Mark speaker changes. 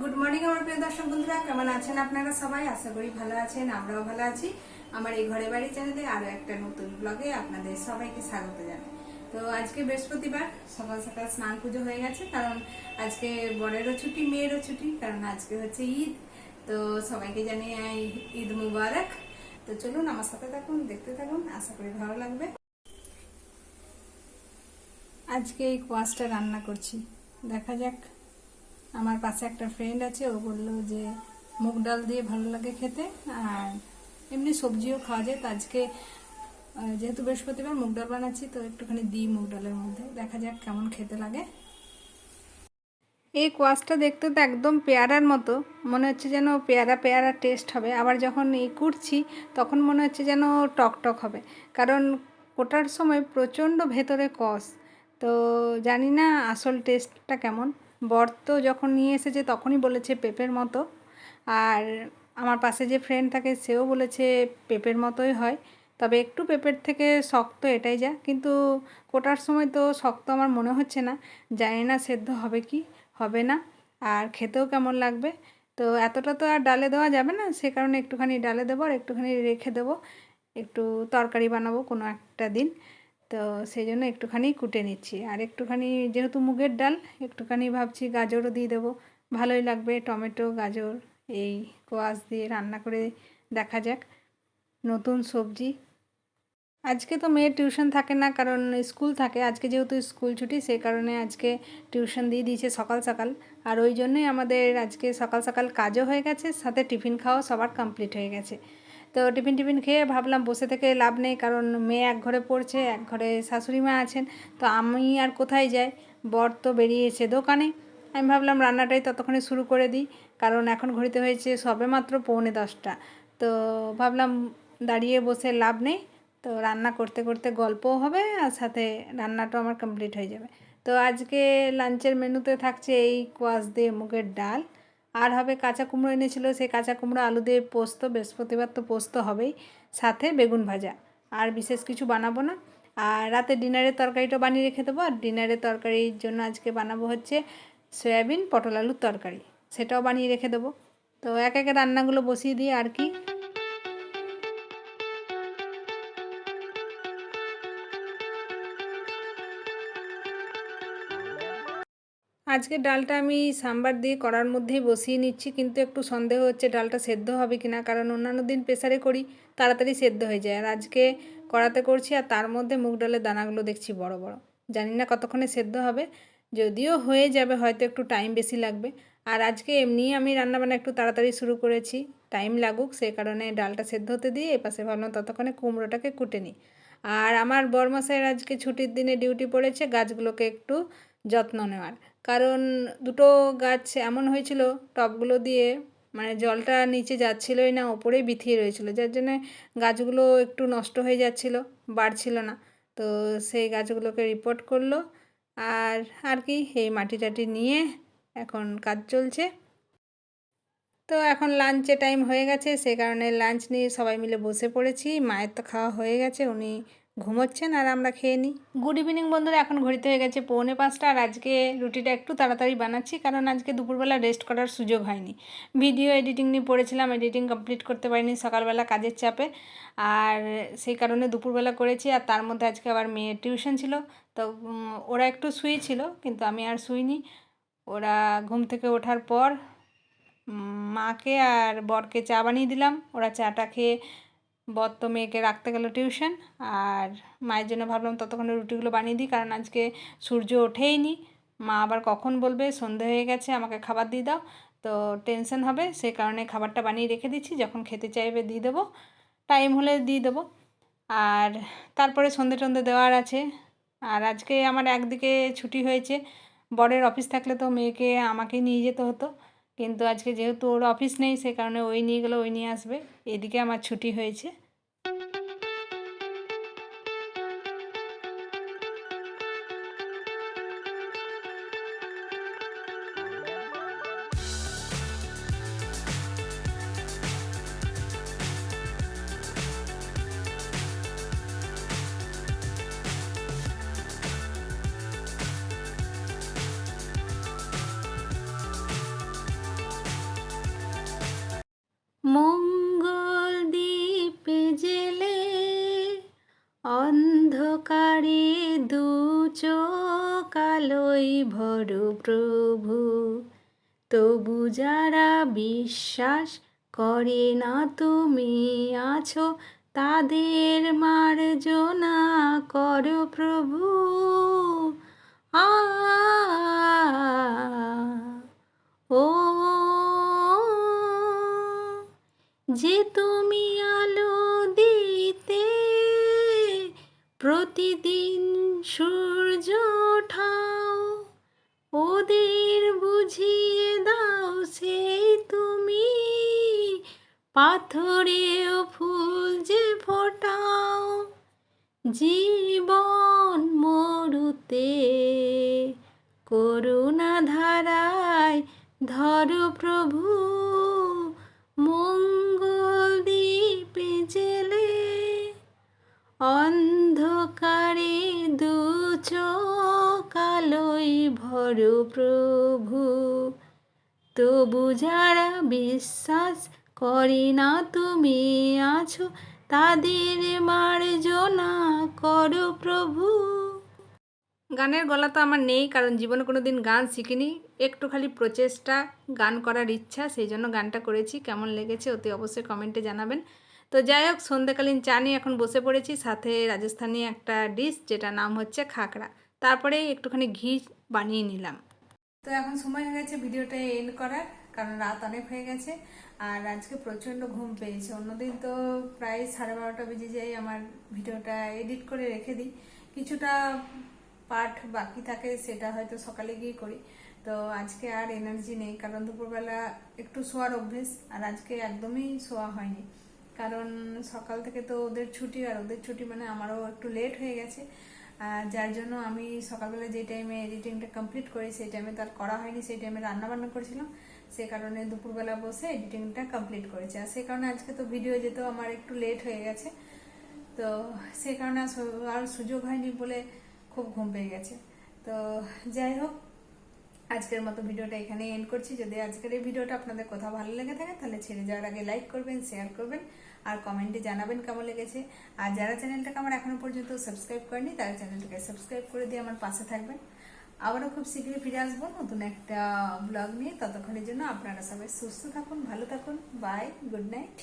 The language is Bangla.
Speaker 1: গুড মর্নিং আমার প্রিয় দর্শক বন্ধুরা। কেমন আছেন আপনারা সবাই? আশা করি ভালো আছেন, আমরাও ভালো আছি। আমার এই ঘরে বাড়ি চ্যানেলে আরও একটা নতুন ব্লগে আপনাদের সবাইকে স্বাগত জানাই। তো আজকে বৃহস্পতিবার, সকাল সকাল স্নান পুজো হয়ে গেছে, কারণ আজকে বরেরও ছুটি, মেয়েরও ছুটি, কারণ আজকে হচ্ছে ঈদ। তো সবাইকে জানিয়ে ঈদ মুবারক। তো চলুন, আমার সাথে থাকুন, দেখতে থাকুন, আশা করি ভালো লাগবে। আজকে এই কোয়াশটা রান্না করছি। দেখা যাক। আমার পাশে একটা ফ্রেন্ড আছে, ও বলল যে মুগ ডাল দিয়ে ভালো লাগে খেতে আর এমনি সবজিও খাওয়া যায়। তো আজকে যেহেতু বৃহস্পতিবার মুগ ডাল বানাচ্ছি, তো একটুখানি দিই মুগ ডালের মধ্যে। দেখা যাক কেমন খেতে লাগে। এই কোয়াশটা দেখতে তো একদম পেয়ারার মতো। মনে হচ্ছে যেন পেয়ারা পেয়ারা টেস্ট হবে। আবার যখন এই কুটছি, তখন মনে হচ্ছে যেন টক টক হবে। কারণ কোটার সময় প্রচণ্ড ভেতরে কষ তো জানি না আসল টেস্টটা কেমন। বর তো যখন নিয়ে এসেছে তখনই বলেছে পেঁপের মতো। আর আমার পাশে যে ফ্রেন্ড থাকে, সেও বলেছে পেঁপের মতোই হয়। তবে একটু পেঁপের থেকে শক্ত এটাই যা। কিন্তু কোটার সময় তো শক্ত আমার মনে হচ্ছে না। জানি না সেদ্ধ হবে কি, হবে না। আর খেতেও কেমন লাগবে? তো এতটা তো আর ডালে দেওয়া যাবে না। সে কারণে একটুখানি ডালে দেবো আর একটুখানি রেখে দেবো। একটু তরকারি বানাবো কোনো একটা দিন। তো সেই জন্য একটুখানি কুটে নিচ্ছি। আর একটুখানি যেহেতু মুগের ডাল, একটুখানি ভাবছি গাজরও দিয়ে দেবো। ভালোই লাগবে, টমেটো, গাজর, এই কোয়াশ দিয়ে রান্না করে দেখা যাক। নতুন সবজি। আজকে তো মেয়ের টিউশন থাকে না, কারণ স্কুল থাকে। আজকে যেহেতু স্কুল ছুটি, সেই কারণে আজকে টিউশন দিয়ে দিয়েছে সকাল সকাল। আর ওই জন্যই আমাদের আজকে সকাল সকাল কাজও হয়ে গেছে, সাথে টিফিন খাওয়া সবার কমপ্লিট হয়ে গেছে। তো টিফিন টিফিন খেয়ে ভাবলাম বসে থেকে লাভ নেই, কারণ মেয়ে এক ঘরে পড়ছে, এক ঘরে শাশুড়ি মা আছেন। তো আমি আর কোথায় যাই? বর তো বেরিয়েছে দোকানে। আমি ভাবলাম রান্নাটাই ততক্ষণে শুরু করে দিই, কারণ এখন ঘড়িতে হয়েছে সবে মাত্র পৌনে দশটা। তো ভাবলাম দাঁড়িয়ে বসে লাভ নেই, তো রান্না করতে করতে গল্পও হবে আর সাথে রান্নাটাও আমার কমপ্লিট হয়ে যাবে। তো আজকে লাঞ্চের মেনুতে থাকছে এই কোয়াশ দিয়ে মুগের ডাল। আর হবে কাঁচা কুমড়ো এনেছিল, সেই কাঁচা কুমড়ো, আলু দিয়ে পোস্ত, বৃহস্পতিবার তো পোস্ত হবেই, সাথে বেগুন ভাজা। আর বিশেষ কিছু বানাবো না। আর রাতে ডিনারের তরকারিটা বানিয়ে রেখে দেবো। আর ডিনারের তরকারির জন্য আজকে বানাবো হচ্ছে সয়াবিন, পটল আলুর তরকারি। সেটাও বানিয়ে রেখে দেবো। তো এক একে রান্নাগুলো বসিয়ে দিয়ে আর কি। আজকে ডালটা আমি সাম্বার দিয়ে করার মধ্যেই বসিয়ে নিচ্ছি, কিন্তু একটু সন্দেহ হচ্ছে ডালটা সেদ্ধ হবে কিনা, কারণ অন্যান্য দিন প্রেসারে করি, তাড়াতাড়ি সেদ্ধ হয়ে যায়। আর আজকে কড়াতে করছি আর তার মধ্যে মুগ ডালের দানাগুলো দেখছি বড় বড়। জানি না কতক্ষণে সেদ্ধ হবে, যদিও হয়ে যাবে, হয়তো একটু টাইম বেশি লাগবে। আর আজকে এমনিই আমি রান্নাবান্না একটু তাড়াতাড়ি শুরু করেছি, টাইম লাগুক সেই কারণে ডালটা সেদ্ধ হতে দিয়ে এপাশে ভাবলাম ততক্ষণে কুমড়োটাকে কুটে নিই। আর আমার বরমশাইয়ের আজকে ছুটির দিনে ডিউটি পড়েছে, গাছগুলোকে একটু যত্ন নেওয়ার। কারণ দুটো গাছ এমন হয়েছিল টবগুলো দিয়ে মানে জলটা নিচে যাচ্ছিলোই না, ওপরেই বিথিয়ে রয়েছিল, যার জন্য গাছগুলো একটু নষ্ট হয়ে যাচ্ছিল, বাড়ছিল না। তো সেই গাছগুলোকে রিপোর্ট করল, আর আর কি, এই মাটি টাটি নিয়ে এখন কাজ চলছে। তো এখন লাঞ্চে টাইম হয়ে গেছে সে কারণে লাঞ্চ নিয়ে সবাই মিলে বসে পড়েছি, মায়ের তো খাওয়া হয়ে গেছে, উনি ঘুমোচ্ছেন আর আমরা খেয়ে নিই। গুড ইভিনিং বন্ধুরা, এখন ঘড়িতে হয়ে গেছে পৌনে পাঁচটা আর আজকে রুটিটা একটু তাড়াতাড়ি বানাচ্ছি কারণ আজকে দুপুরবেলা রেস্ট করার সুযোগ হয়নি। ভিডিও এডিটিং নিয়ে পড়েছিলাম, এডিটিং কমপ্লিট করতে পারিনি সকালবেলা কাজের চাপে। আর সেই কারণে দুপুরবেলা করেছি আর তার মধ্যে আজকে আবার মেয়ের টিউশন ছিল, তো ওরা একটু শুয়েছিল কিন্তু আমি আর শুইনি। ওরা ঘুম থেকে ওঠার পর মাকে আর বরকে চা বানিয়ে দিলাম, ওরা চাটা খেয়ে বর তো মেয়েকে রাখতে গেল টিউশন আর মায়ের জন্য ভাবলাম ততক্ষণে রুটিগুলো বানিয়ে দিই, কারণ আজকে সূর্য ওঠেইনি। মা আবার কখন বলবে? সন্ধে হয়ে গেছে, আমাকে খাবার দিয়ে দাও। তো টেনশন হবে সেই কারণে খাবারটা বানিয়ে রেখে দিচ্ছি, যখন খেতে চাইবে দিয়ে দেবো। টাইম হলে দিয়ে দেবো। আর তারপরে সন্ধে টন্ধে দেওয়ার আছে। আর আজকে আমার একদিকে ছুটি হয়েছে, বরের অফিস থাকলে তো মেয়েকে আমাকেই নিয়ে যেতে হতো। কিন্তু আজকে যেহেতু ওর অফিস নেই, সে কারণে ওই নিয়ে গেলে, ওই নিয়ে আসবে। এদিকে আমার ছুটি হয়েছে। Thank you. অন্ধকারে দু চোকালোই ভর প্রভু। তবু যারা বিশ্বাস করে না তুমি আছো, তাদের মার্জনা কর প্রভু। আ, ও, যে তো প্রতিদিন সূর্য ওঠাও, ওদের বুঝিয়ে দাও সেই তুমি। পাথরেও ফুল যে ফোটাও, জীবন মরুতে। করুণা ধারায় ধরো প্রভু, মঙ্গল দ্বীপে জেলে। অন্ধকারে দু আলোয় ভর প্রভু। তবু যারা বিশ্বাস করে না তুমি আছো, তাদের মার্জনা করো প্রভু। গানের গলা তো আমার নেই, কারণ জীবনে কোনো দিন গান শিখিনি। একটু খালি প্রচেষ্টা, গান করার ইচ্ছা, সেই জন্য গানটা করেছি। কেমন লেগেছে অতি অবশ্যই কমেন্টে জানাবেন। তো যাই হোক, সন্ধ্যাকালীন চা নিয়ে এখন বসে পড়েছি। সাথে রাজস্থানি একটা ডিশ যেটা নাম হচ্ছে খাকড়া। তারপরে একটুখানি ঘি বানিয়ে নিলাম। তো এখন সময় হয়ে গেছে ভিডিওটা এন্ড করার, কারণ রাত অনেক হয়ে গেছে। আর আজকে প্রচণ্ড ঘুম পেয়েছে। অন্যদিন তো প্রায় সাড়ে বারোটা বেজে যায়, আমার ভিডিওটা এডিট করে রেখে দিই। কিছুটা পার্ট বাকি থাকে, সেটা হয়তো সকালে গিয়ে করি। তো আজকে আর এনার্জি নেই, কারণ দুপুরবেলা একটু শোয়ার অভ্যেস, আর আজকে একদমই শোয়া হয়নি। কারণ সকাল থেকে তো ওদের ছুটি আর ওদের ছুটি মানে আমারও একটু লেট হয়ে গেছে। যার জন্য আমি সকালবেলা যে টাইমে এডিটিংটা কমপ্লিট করি, সেই টাইমে তার করা হয়নি। সেই টাইমে রান্না বান্না করেছিলাম। সে কারণে দুপুরবেলা বসে এডিটিংটা কমপ্লিট করেছে। আর সেই কারণে আজকে তো ভিডিও যেতেও আমার একটু লেট হয়ে গেছে। তো সেই কারণে আর সুযোগ হয়নি বলে খুব ঘুম পেয়ে গেছে। তো যাই হোক আজকের মতো ভিডিওটা এখানে এন্ড করছি। যদি আজকের এই ভিডিওটা আপনাদের কোথাও ভালো লেগে থাকে, তাহলে ছেড়ে যাওয়ার আগে লাইক করবেন শেয়ার করবেন আর কমেন্টে জানাবেন কেমন লেগেছে। আর যারা চ্যানেলটাকে আমার এখনও পর্যন্ত সাবস্ক্রাইব করেনি তারা চ্যানেলটাকে সাবস্ক্রাইব করে দিয়ে আমার পাশে থাকবেন। আবারও খুব শীঘ্রই ফিরে আসব নতুন একটা ব্লগ নিয়ে। ততক্ষণের জন্য আপনারা সবাই সুস্থ থাকুন, ভালো থাকুন। Bye good night